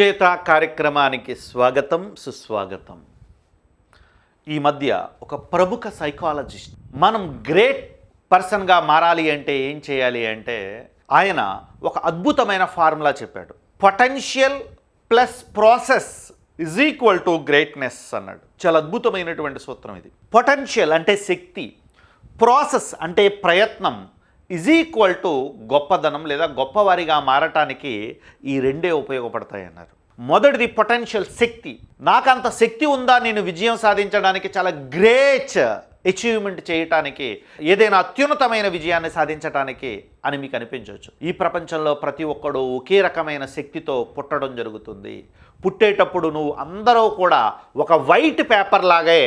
విజేత కార్యక్రమానికి స్వాగతం సుస్వాగతం. ఈ మధ్య ఒక ప్రముఖ సైకాలజిస్ట్ మనం గ్రేట్ పర్సన్గా మారాలి అంటే ఏం చేయాలి అంటే ఆయన ఒక అద్భుతమైన ఫార్ములా చెప్పాడు. Potential plus process is equal to greatness అన్నాడు. చాలా అద్భుతమైనటువంటి సూత్రం ఇది. పొటెన్షియల్ అంటే శక్తి ప్రాసెస్ అంటే ప్రయత్నం ఇజ్ ఈక్వల్ టు గొప్పదనం లేదా గొప్పవారిగా మారటానికి ఈ రెండే ఉపయోగపడతాయి అన్నారు. మొదటిది పొటెన్షియల్ శక్తి. నాకంత శక్తి ఉందా? నేను విజయం సాధించడానికి చాలా గ్రేట్ అచీవ్మెంట్ చేయటానికి ఏదైనా అత్యున్నతమైన విజయాన్ని సాధించటానికి అని మీకు అనిపించవచ్చు. ఈ ప్రపంచంలో ప్రతి ఒక్కడు ఒకే రకమైన శక్తితో పుట్టడం జరుగుతుంది. పుట్టేటప్పుడు నువ్వు అందరూ కూడా ఒక వైట్ పేపర్ లాగే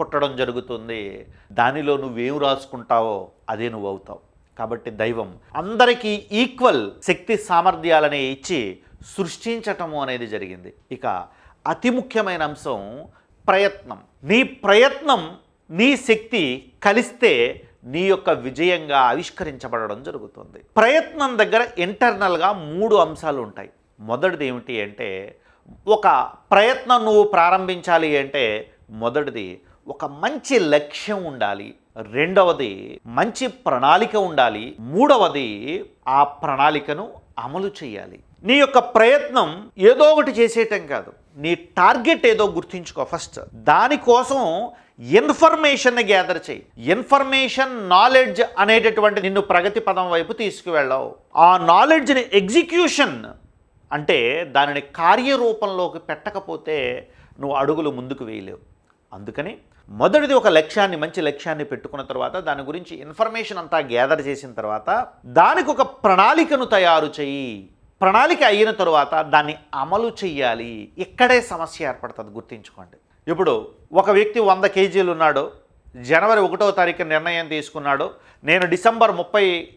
పుట్టడం జరుగుతుంది. దానిలో నువ్వేం రాసుకుంటావో అదే నువ్వు అవుతావు. కాబట్టి దైవం అందరికీ ఈక్వల్ శక్తి సామర్థ్యాలని ఇచ్చి సృష్టించటము అనేది జరిగింది. ఇక అతి ముఖ్యమైన అంశం ప్రయత్నం. నీ ప్రయత్నం నీ శక్తి కలిస్తే నీ యొక్క విజయంగా ఆవిష్కరించబడడం జరుగుతుంది. ప్రయత్నం దగ్గర ఇంటర్నల్గా మూడు అంశాలు ఉంటాయి. మొదటిది ఏమిటి అంటే ఒక ప్రయత్నం నువ్వు ప్రారంభించాలి అంటే మొదటిది ఒక మంచి లక్ష్యం ఉండాలి. రెండవది మంచి ప్రణాళిక ఉండాలి. మూడవది ఆ ప్రణాళికను అమలు చేయాలి. నీ యొక్క ప్రయత్నం ఏదో ఒకటి చేసేయటం కాదు. నీ టార్గెట్ ఏదో గుర్తించుకో ఫస్ట్. దానికోసం ఇన్ఫర్మేషన్ని గ్యాదర్ చేయి. ఇన్ఫర్మేషన్ నాలెడ్జ్ అనేటటువంటి నిన్ను ప్రగతి పదం వైపు తీసుకువెళ్ళావు. ఆ నాలెడ్జ్ని ఎగ్జిక్యూషన్ అంటే దానిని కార్యరూపంలోకి పెట్టకపోతే నువ్వు అడుగులు ముందుకు వేయలేవు. అందుకని మొదటిది ఒక లక్ష్యాన్ని మంచి లక్ష్యాన్ని పెట్టుకున్న తర్వాత దాని గురించి ఇన్ఫర్మేషన్ అంతా గ్యాదర్ చేసిన తర్వాత దానికి ఒక ప్రణాళికను తయారు చేయి. ప్రణాళిక అయిన తర్వాత దాన్ని అమలు చెయ్యాలి. ఇక్కడే సమస్య ఏర్పడుతుంది గుర్తుంచుకోండి. ఇప్పుడు ఒక వ్యక్తి వంద కేజీలు ఉన్నాడు జనవరి ఒకటో తారీఖు నిర్ణయం తీసుకున్నాడు నేను డిసెంబర్ ముప్పై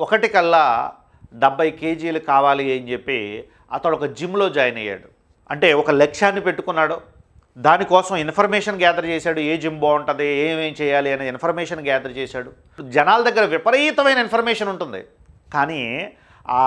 ఒకటి కల్లా డెబ్బై కేజీలు కావాలి అని చెప్పి అతడు ఒక జిమ్లో జాయిన్ అయ్యాడు. అంటే ఒక లక్ష్యాన్ని పెట్టుకున్నాడు దానికోసం ఇన్ఫర్మేషన్ గ్యాదర్ చేశాడు ఏ జిమ్ బాగుంటుంది ఏమేం చేయాలి అనే ఇన్ఫర్మేషన్ గ్యాదర్ చేశాడు. జనాల దగ్గర విపరీతమైన ఇన్ఫర్మేషన్ ఉంటుంది. కానీ ఆ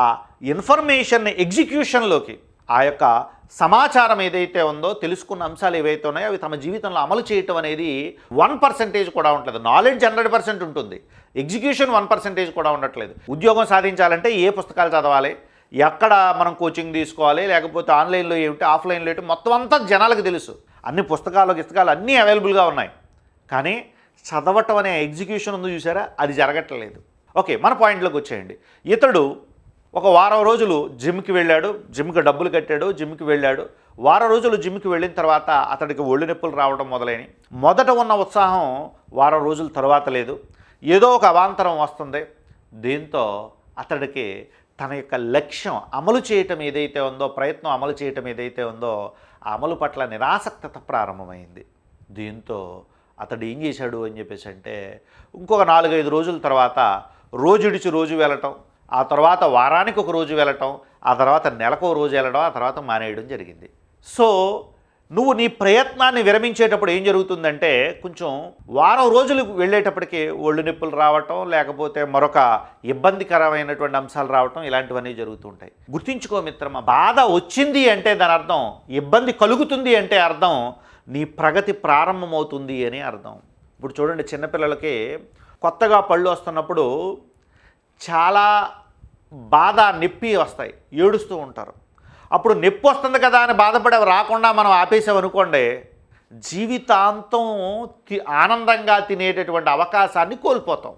ఇన్ఫర్మేషన్ ఎగ్జిక్యూషన్లోకి ఆ యొక్క సమాచారం ఏదైతే ఉందో తెలుసుకున్న అంశాలు ఏవైతే ఉన్నాయో అవి తమ జీవితంలో అమలు చేయటం అనేది వన్ పర్సెంటేజ్ కూడా ఉంటుంది నాలెడ్జ్ హండ్రెడ్ పర్సెంట్ ఉంటుంది. ఎగ్జిక్యూషన్ వన్ పర్సెంటేజ్ కూడా ఉండట్లేదు. ఉద్యోగం సాధించాలంటే ఏ పుస్తకాలు చదవాలి? ఎక్కడ మనం కోచింగ్ తీసుకోవాలి? లేకపోతే ఆన్లైన్లో ఏమిటి? ఆఫ్లైన్లో ఏమిటి? మొత్తం అంతా జనాలకు తెలుసు. అన్ని పుస్తకాలు పుస్తకాలు అన్నీ అవైలబుల్గా ఉన్నాయి. కానీ చదవటం అనే ఎగ్జిక్యూషన్ ఉంది చూసారా? అది జరగట్లేదు. ఓకే మన పాయింట్లోకి వచ్చేయండి. ఇతడు ఒక వారం రోజులు జిమ్కి వెళ్ళాడు జిమ్కి డబ్బులు కట్టాడు జిమ్కి వెళ్ళాడు. వారం రోజులు జిమ్కి వెళ్ళిన తర్వాత అతడికి ఒళ్ళు నొప్పులు రావడం మొదలైనవి మొదట ఉన్న ఉత్సాహం వారం రోజుల తర్వాత లేదు. ఏదో ఒక అవాంతరం వస్తుంది. దీంతో అతడికి తన యొక్క లక్ష్యం అమలు చేయటం ఏదైతే ఉందో ప్రయత్నం అమలు చేయటం ఏదైతే ఉందో ఆ అమలు పట్ల నిరాసక్తత ప్రారంభమైంది. దీంతో అతడు ఏం చేశాడు అని చెప్పేసి అంటే ఇంకొక నాలుగైదు రోజుల తర్వాత రోజుడిచి రోజు వెళ్ళటం ఆ తర్వాత వారానికి ఒక రోజు వెళ్ళటం ఆ తర్వాత నెలకు రోజు వెళ్ళడం ఆ తర్వాత మానేయడం జరిగింది. సో నువ్వు నీ ప్రయత్నాన్ని విరమించేటప్పుడు ఏం జరుగుతుందంటే కొంచెం వారం రోజులు వెళ్ళేటప్పటికి ఒళ్ళు నొప్పులు రావటం లేకపోతే మరొక ఇబ్బందికరమైనటువంటి అంశాలు రావటం ఇలాంటివన్నీ జరుగుతూ ఉంటాయి గుర్తించుకో మిత్రమా బాధ వచ్చింది అంటే దాని అర్థం ఇబ్బంది కలుగుతుంది అంటే అర్థం నీ ప్రగతి ప్రారంభమవుతుంది అని అర్థం. ఇప్పుడు చూడండి చిన్నపిల్లలకి కొత్తగా పళ్ళు వస్తున్నప్పుడు చాలా బాధ నొప్పి వస్తాయి ఏడుస్తూ ఉంటారు. అప్పుడు నొప్పి వస్తుంది కదా అని బాధపడే రాకుండా మనం ఆపేసామనుకోండి జీవితాంతం ఆనందంగా తినేటటువంటి అవకాశాన్ని కోల్పోతాం.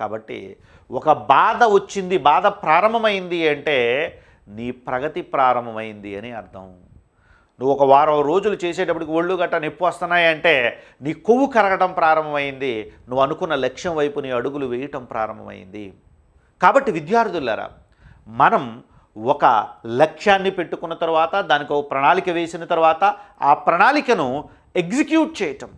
కాబట్టి ఒక బాధ వచ్చింది బాధ ప్రారంభమైంది అంటే నీ ప్రగతి ప్రారంభమైంది అని అర్థం. నువ్వు ఒక వారం రోజులు చేసేటప్పటికి ఒళ్ళు గట్ట నొప్పి వస్తున్నాయంటే నీ కొవ్వు కరగటం ప్రారంభమైంది నువ్వు అనుకున్న లక్ష్యం వైపు నీ అడుగులు వేయటం ప్రారంభమైంది. కాబట్టి విద్యార్థులారా మనం ఒక లక్ష్యాన్ని పెట్టుకున్న తర్వాత దానికి ఒక ప్రణాళిక వేసిన తర్వాత ఆ ప్రణాళికను ఎగ్జిక్యూట్ చేయటం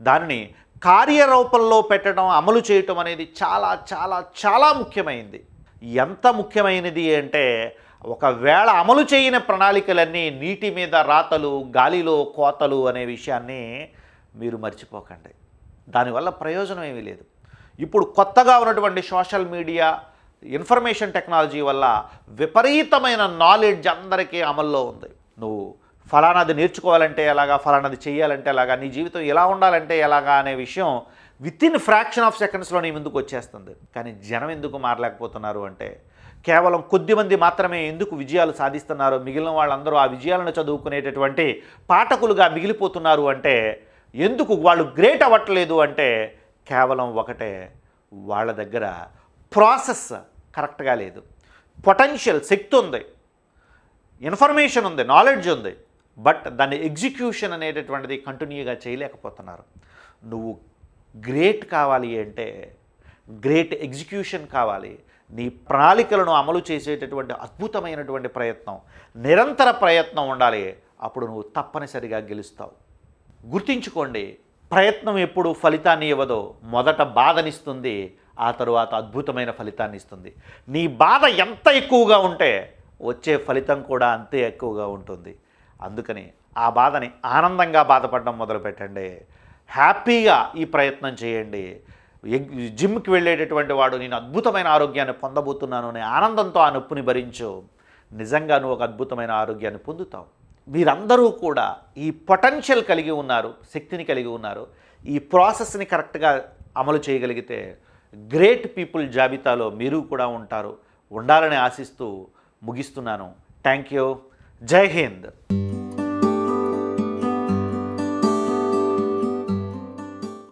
దానిని కార్యరూపంలో పెట్టడం అమలు చేయటం అనేది చాలా చాలా చాలా ముఖ్యమైనది ఎంత ముఖ్యమైనది అంటే ఒకవేళ అమలు చేయని ప్రణాళికలన్నీ నీటి మీద రాతలు గాలిలో కోతలు అనే విషయాన్ని మీరు మర్చిపోకండి. దానివల్ల ప్రయోజనం ఏమీ లేదు. ఇప్పుడు కొత్తగా ఉన్నటువంటి సోషల్ మీడియా ఇన్ఫర్మేషన్ టెక్నాలజీ వల్ల విపరీతమైన నాలెడ్జ్ అందరికీ అమల్లో ఉంది. నువ్వు ఫలానాది నేర్చుకోవాలంటే ఎలాగా ఫలానాది చేయాలంటే ఎలాగా నీ జీవితం ఎలా ఉండాలంటే ఎలాగా అనే విషయం విత్ ఇన్ ఫ్రాక్షన్ ఆఫ్ సెకండ్స్లో నీ ముందుకు వచ్చేస్తుంది. కానీ జనం ఎందుకు మారలేకపోతున్నారు అంటే కేవలం కొద్ది మంది మాత్రమే ఎందుకు విజయాలు సాధిస్తున్నారు మిగిలిన వాళ్ళందరూ ఆ విజయాలను చదువుకునేటటువంటి పాఠకులుగా మిగిలిపోతున్నారు అంటే ఎందుకు వాళ్ళు గ్రేట్ అవ్వట్లేదు అంటే కేవలం ఒకటే వాళ్ళ దగ్గర ప్రాసెస్ కరెక్ట్గా లేదు. పొటెన్షియల్ శక్తి ఉంది. ఇన్ఫర్మేషన్ ఉంది నాలెడ్జ్ ఉంది. బట్ దాన్ని ఎగ్జిక్యూషన్ అనేటటువంటిది కంటిన్యూగా చేయలేకపోతున్నారు. నువ్వు గ్రేట్ కావాలి అంటే గ్రేట్ ఎగ్జిక్యూషన్ కావాలి. నీ ప్రణాళికలను అమలు చేసేటటువంటి అద్భుతమైనటువంటి ప్రయత్నం నిరంతర ప్రయత్నం ఉండాలి. అప్పుడు నువ్వు తప్పనిసరిగా గెలుస్తావు. గుర్తించుకోండి ప్రయత్నం ఎప్పుడు ఫలితాన్ని ఇవ్వదో మొదట బాధనిస్తుంది ఆ తరువాత అద్భుతమైన ఫలితాన్ని ఇస్తుంది. నీ బాధ ఎంత ఎక్కువగా ఉంటే వచ్చే ఫలితం కూడా అంతే ఎక్కువగా ఉంటుంది. అందుకని ఆ బాధని ఆనందంగా బాధపడడం మొదలుపెట్టండి. హ్యాపీగా ఈ ప్రయత్నం చేయండి. ఎగ్- జిమ్కి వెళ్ళేటటువంటి వాడు నేను అద్భుతమైన ఆరోగ్యాన్ని పొందబోతున్నాను అనే ఆనందంతో ఆ నొప్పిని భరించు. నిజంగా నువ్వు ఒక అద్భుతమైన ఆరోగ్యాన్ని పొందుతావు. మీరందరూ కూడా ఈ పొటెన్షియల్ కలిగి ఉన్నారు శక్తిని కలిగి ఉన్నారు. ఈ ప్రాసెస్ని కరెక్ట్గా అమలు చేయగలిగితే గ్రేట్ పీపుల్ జాబితాలో మీరు కూడా ఉంటారు. ఉండాలని ఆశిస్తూ ముగిస్తున్నాను. Thank you. జై హింద్.